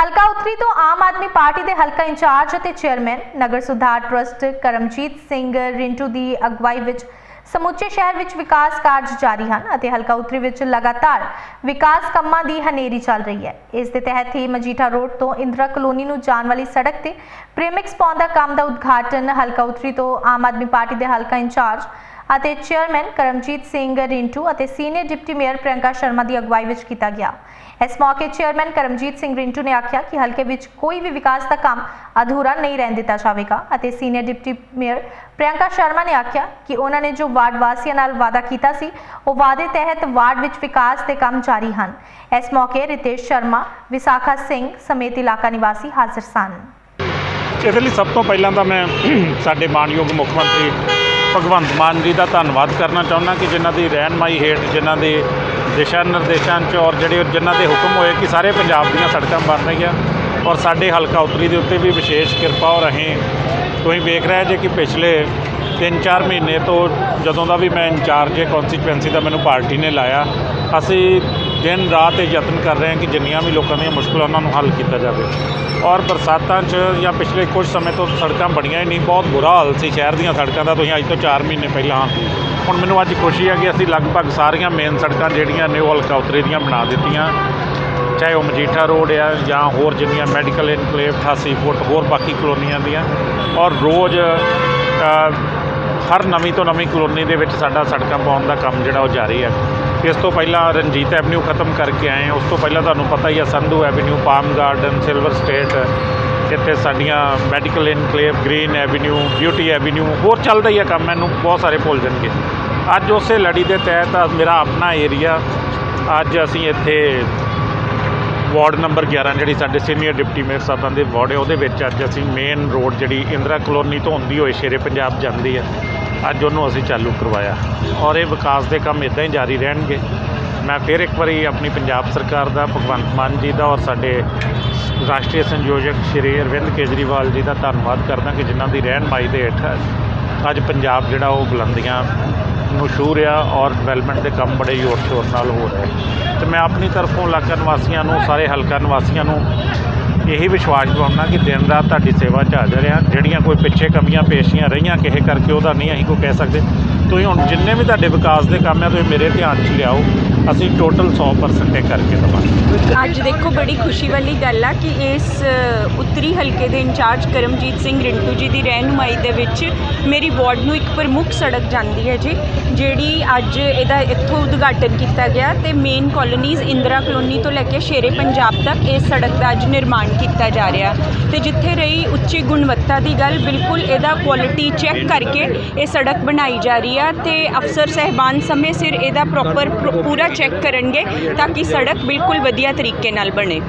ਹਲਕਾ ਉੱਤਰੀ ਤੋਂ ਆਮ ਆਦਮੀ ਪਾਰਟੀ ਦੇ ਹਲਕਾ ਇੰਚਾਰਜ ਅਤੇ ਚੇਅਰਮੈਨ ਨਗਰ ਸੁਧਾਰ ਟਰਸਟ ਕਰਮਜੀਤ ਸਿੰਘ ਰਿੰਟੂ ਦੀ ਅਗਵਾਈ ਵਿੱਚ ਸਮੁੱਚੇ ਸ਼ਹਿਰ ਵਿੱਚ ਵਿਕਾਸ ਕਾਰਜ ਜਾਰੀ ਹਨ ਅਤੇ ਹਲਕਾ ਉੱਤਰੀ ਵਿੱਚ ਲਗਾਤਾਰ ਵਿਕਾਸ ਕੰਮਾਂ ਦੀ ਹਨੇਰੀ ਚੱਲ ਰਹੀ ਹੈ। ਇਸ ਦੇ ਤਹਿਤ ਹੀ ਮਜੀਠਾ ਰੋਡ ਤੋਂ ਇੰਦਰਾ ਕਲੋਨੀ ਨੂੰ ਜਾਣ ਵਾਲੀ ਸੜਕ ਤੇ ਪ੍ਰੇਮਿਕਸ ਪਾਉਣ ਕੰਮ ਦਾ ਉਦਘਾਟਨ ਹਲਕਾ ਉੱਤਰੀ ਤੋਂ ਆਮ ਆਦਮੀ ਪਾਰਟੀ ਦੇ ਹਲਕਾ ਇੰਚਾਰਜ ਅਤੇ ਚੇਅਰਮੈਨ ਕਰਮਜੀਤ ਸਿੰਘ ਰਿੰਟੂ ਅਤੇ senior deputy mayor Priyanka Sharma ਦੀ ਅਗਵਾਈ ਵਿੱਚ ਕੀਤਾ ਗਿਆ। ਇਸ ਮੌਕੇ ਚੇਅਰਮੈਨ ਕਰਮਜੀਤ ਸਿੰਘ ਰਿੰਟੂ ਨੇ ਆਖਿਆ ਕਿ ਹਲਕੇ ਵਿੱਚ ਕੋਈ ਵੀ ਵਿਕਾਸ ਦਾ ਕੰਮ ਅਧੂਰਾ ਨਹੀਂ ਰਹਿਣ ਦਿੱਤਾ ਜਾਵੇਗਾ ਅਤੇ senior deputy mayor Priyanka Sharma ਨੇ ਆਖਿਆ ਕਿ ਉਹਨਾਂ ਨੇ ਜੋ ਵਾਰਡ ਵਾਸੀਆਂ ਨਾਲ ਵਾਅਦਾ ਕੀਤਾ ਸੀ, ਉਹ ਵਾਅਦੇ ਤਹਿਤ ਵਾਰਡ ਵਿੱਚ ਵਿਕਾਸ ਦੇ ਕੰਮ ਜਾਰੀ ਹਨ। ਇਸ ਮੌਕੇ ਰਿਤੇਸ਼ ਸ਼ਰਮਾ, ਵਿਸਾਖਾ ਸਿੰਘ ਸਮੇਤ ਇਲਾਕਾ ਨਿਵਾਸੀ ਹਾਜ਼ਰ ਸਨ। ਇਹਦੇ ਲਈ ਸਭ ਤੋਂ ਪਹਿਲਾਂ ਤਾਂ ਮੈਂ ਸਾਡੇ ਮਾਨਯੋਗ ਮੁੱਖ ਮੰਤਰੀ ਭਗਵੰਤ ਮਾਨ ਜੀ ਦਾ ਧੰਨਵਾਦ ਕਰਨਾ ਚਾਹੁੰਦਾ ਕਿ ਜਿਨ੍ਹਾਂ ਦੀ ਰਹਿਨਮਾਈ ਹੇਠ ਜਿਨ੍ਹਾਂ ਦੇ ਦਿਸ਼ਾ ਨਿਰਦੇਸ਼ਾਂ 'ਚ ਔਰ ਜਿਹੜੇ ਜਿਨ੍ਹਾਂ ਦੇ ਹੁਕਮ ਹੋਏ ਕਿ ਸਾਰੇ ਪੰਜਾਬ ਦੀਆਂ ਸੜਕਾਂ ਬਣ ਰਹੀਆਂ ਔਰ ਸਾਡੇ ਹਲਕਾ ਉੱਤਰੀ ਦੇ ਉੱਤੇ ਵੀ ਵਿਸ਼ੇਸ਼ ਕਿਰਪਾ ਔਰ ਅਸੀਂ ਤੁਸੀਂ ਵੇਖ ਰਹੇ ਜੇ ਕਿ ਪਿਛਲੇ 3-4 ਮਹੀਨੇ ਤੋਂ ਜਦੋਂ ਦਾ ਵੀ ਮੈਂ ਇੰਚਾਰਜ ਹੈ ਕਨਸਟੀਚੁਐਂਸੀ ਦਾ ਮੈਨੂੰ ਪਾਰਟੀ ਨੇ ਲਾਇਆ, ਅਸੀਂ ਦਿਨ ਰਾਤ ਇਹ ਯਤਨ ਕਰ ਰਹੇ ਹਾਂ ਕਿ ਜਿੰਨੀਆਂ ਵੀ ਲੋਕਾਂ ਦੀਆਂ ਮੁਸ਼ਕਲਾਂ ਉਹਨਾਂ ਨੂੰ ਹੱਲ ਕੀਤਾ ਜਾਵੇ। ਔਰ ਬਰਸਾਤਾਂ 'ਚ ਜਾਂ ਪਿਛਲੇ ਕੁਝ ਸਮੇਂ ਤੋਂ ਸੜਕਾਂ ਬਣੀਆਂ ਹੀ ਨਹੀਂ, ਬਹੁਤ ਬੁਰਾ ਹਾਲ ਸੀ ਸ਼ਹਿਰ ਦੀਆਂ ਸੜਕਾਂ ਦਾ, ਤੁਸੀਂ ਅੱਜ ਤੋਂ 4 ਮਹੀਨੇ ਪਹਿਲਾਂ ਹੁਣ ਮੈਨੂੰ ਅੱਜ ਖੁਸ਼ੀ ਹੈ ਕਿ ਅਸੀਂ ਲਗਭਗ ਸਾਰੀਆਂ ਮੇਨ ਸੜਕਾਂ ਜਿਹੜੀਆਂ ਨੇ ਉਹ ਹਲਕਾ ਉਤਰੇ ਦੀਆਂ ਬਣਾ ਦਿੱਤੀਆਂ। ਚਾਹੇ ਉਹ ਮਜੀਠਾ ਰੋਡ ਆ ਜਾਂ ਹੋਰ ਜਿੰਨੀਆਂ ਮੈਡੀਕਲ ਇਨਕਲੇਵ 88 ਫੁੱਟ ਹੋਰ ਬਾਕੀ ਕਲੋਨੀਆਂ ਦੀਆਂ। ਔਰ ਰੋਜ਼ ਹਰ ਨਵੀਂ ਤੋਂ ਨਵੀਂ ਕਲੋਨੀ ਦੇ ਵਿੱਚ ਸਾਡਾ ਸੜਕਾਂ ਪਾਉਣ ਦਾ ਕੰਮ ਜਿਹੜਾ ਉਹ ਜਾਰੀ ਹੈ। ਇਸ ਤੋਂ ਪਹਿਲਾਂ ਰਣਜੀਤ ਐਵਨਿਊ ਖਤਮ ਕਰਕੇ ਆਏ ਉਸ ਤੋਂ ਪਹਿਲਾਂ ਤੁਹਾਨੂੰ ਪਤਾ ਹੀ ਆ, Sandhu avenue, palm garden, silver state, ਇੱਥੇ ਸਾਡੀਆਂ medical enclave green avenue, beauty avenue, ਹੋਰ ਚੱਲਦਾ ਹੀ ਆ ਕੰਮ, ਮੈਨੂੰ ਬਹੁਤ ਸਾਰੇ ਭੁੱਲ ਜਾਣਗੇ। ਅੱਜ ਉਸੇ ਲੜੀ ਦੇ ਤਹਿਤ ਮੇਰਾ ਆਪਣਾ ਏਰੀਆ, ਅੱਜ ਅਸੀਂ ਇੱਥੇ ਵਾਰਡ ਨੰਬਰ 11 ਜਿਹੜੀ ਸਾਡੇ ਸੀਨੀਅਰ ਡਿਪਟੀ ਮੇਅਰ ਸਾਹਿਬਾਂ ਦੇ ਵਾਰਡ ਹੈ, ਉਹਦੇ ਵਿੱਚ ਅੱਜ ਅਸੀਂ ਮੇਨ ਰੋਡ ਜਿਹੜੀ ਇੰਦਰਾ ਕਲੋਨੀ ਤੋਂ ਹੁੰਦੀ ਹੋਏ ਸ਼ੇਰੇ ਪੰਜਾਬ ਜਾਂਦੀ ਹੈ। ਅੱਜ ਉਹਨੂੰ ਅਸੀਂ ਚਾਲੂ ਕਰਵਾਇਆ। ਔਰ ਇਹ ਵਿਕਾਸ ਦੇ ਕੰਮ ਇਦਾਂ ਹੀ ਜਾਰੀ ਰਹਿਣਗੇ। ਮੈਂ ਫਿਰ ਇੱਕ ਵਾਰੀ ਆਪਣੀ ਪੰਜਾਬ ਸਰਕਾਰ ਦਾ, ਭਗਵੰਤ ਮਾਨ ਜੀ ਦਾ ਔਰ ਸਾਡੇ ਰਾਸ਼ਟਰੀ ਸੰਯੋਜਕ ਸ਼੍ਰੀ ਅਰਵਿੰਦ ਕੇਜਰੀਵਾਲ ਜੀ ਦਾ ਧੰਨਵਾਦ ਕਰਦਾ ਕਿ ਜਿਨ੍ਹਾਂ ਦੀ ਰਹਿਨਮਾਈ ਦੇ ਹੇਠ ਅੱਜ ਪੰਜਾਬ ਜਿਹੜਾ ਉਹ ਬੁਲੰਦੀਆਂ ਨੂੰ ਛੂਹ ਰਿਹਾ ਔਰ ਡਿਵੈਲਪਮੈਂਟ ਦੇ ਕੰਮ ਬੜੇ ਜ਼ੋਰ ਸ਼ੋਰ ਨਾਲ ਹੋ ਰਿਹਾ। ਤੇ ਮੈਂ ਆਪਣੀ ਤਰਫੋਂ ਇਲਾਕਾ ਨਿਵਾਸੀਆਂ ਨੂੰ, ਸਾਰੇ ਹਲਕਾ ਨਿਵਾਸੀਆਂ ਨੂੰ ਇਹੀ ਵਿਸ਼ਵਾਸ ਦਿਵਾਉਣਾ ਕਿ ਦਿਨ ਰਾਤ ਤੁਹਾਡੀ ਸੇਵਾ 'ਚ ਹਾਜ਼ਰ ਹਾਂ ਜਿਹੜੀਆਂ ਕੋਈ ਪਿੱਛੇ ਕਮੀਆਂ ਪੇਸ਼ੀਆਂ ਰਹੀਆਂ ਕਿਸੇ ਕਰਕੇ ਉਹਦਾ ਨਹੀਂ ਅਸੀਂ ਕੋਈ ਕਹਿ ਸਕਦੇ। ਤੁਸੀਂ ਹੁਣ ਜਿੰਨੇ ਵੀ ਤੁਹਾਡੇ ਵਿਕਾਸ ਦੇ ਕੰਮ ਆ, ਤੁਸੀਂ ਮੇਰੇ ਧਿਆਨ 'ਚ ਲਿਆਓ। ਅਸੀਂ ਟੋਟਲ 100% ਇਹ ਕਰਕੇ ਦੇਵਾਂਗੇ। ਅੱਜ ਦੇਖੋ ਬੜੀ ਖੁਸ਼ੀ ਵਾਲੀ ਗੱਲ ਆ ਕਿ ਇਸ ਉੱਤਰੀ ਹਲਕੇ ਦੇ ਇੰਚਾਰਜ ਕਰਮਜੀਤ ਸਿੰਘ ਰਿੰਟੂ ਜੀ ਦੀ ਰਹਿਨੁਮਾਈ ਦੇ ਵਿੱਚ ਮੇਰੀ ਵਾਰਡ ਨੂੰ ਇੱਕ ਪ੍ਰਮੁੱਖ ਸੜਕ ਜਾਂਦੀ ਹੈ ਜੀ, ਜਿਹੜੀ ਅੱਜ ਇਹਦਾ ਇੱਥੋਂ ਉਦਘਾਟਨ ਕੀਤਾ ਗਿਆ ਤੇ ਮੇਨ ਕਾਲੋਨੀਜ਼ ਇੰਦਰਾ ਕਲੋਨੀ ਤੋਂ ਲੈ ਕੇ ਸ਼ੇਰੇ ਪੰਜਾਬ ਤੱਕ ਇਸ ਸੜਕ ਦਾ ਅੱਜ ਨਿਰਮਾਣ ਕੀਤਾ ਜਾ ਰਿਹਾ। ਤੇ ਜਿੱਥੇ ਰਹੀ ਉੱਚੀ ਗੁਣਵੱਤਾ ਦੀ ਗੱਲ, ਬਿਲਕੁਲ ਇਹਦਾ ਕੁਆਲਿਟੀ ਚੈੱਕ ਕਰਕੇ ਇਹ ਸੜਕ ਬਣਾਈ ਜਾ ਰਹੀ ਆ ਤੇ ਅਫਸਰ ਸਹਿਬਾਨ ਸਮੇਂ ਸਿਰ ਇਹਦਾ ਪ੍ਰੋਪਰ ਪੂਰਾ ਚੈੱਕ ਕਰਨਗੇ ਤਾਂ ਕਿ ਸੜਕ ਬਿਲਕੁਲ ਵਧੀਆ ਤਰੀਕੇ ਨਾਲ ਬਣੇ।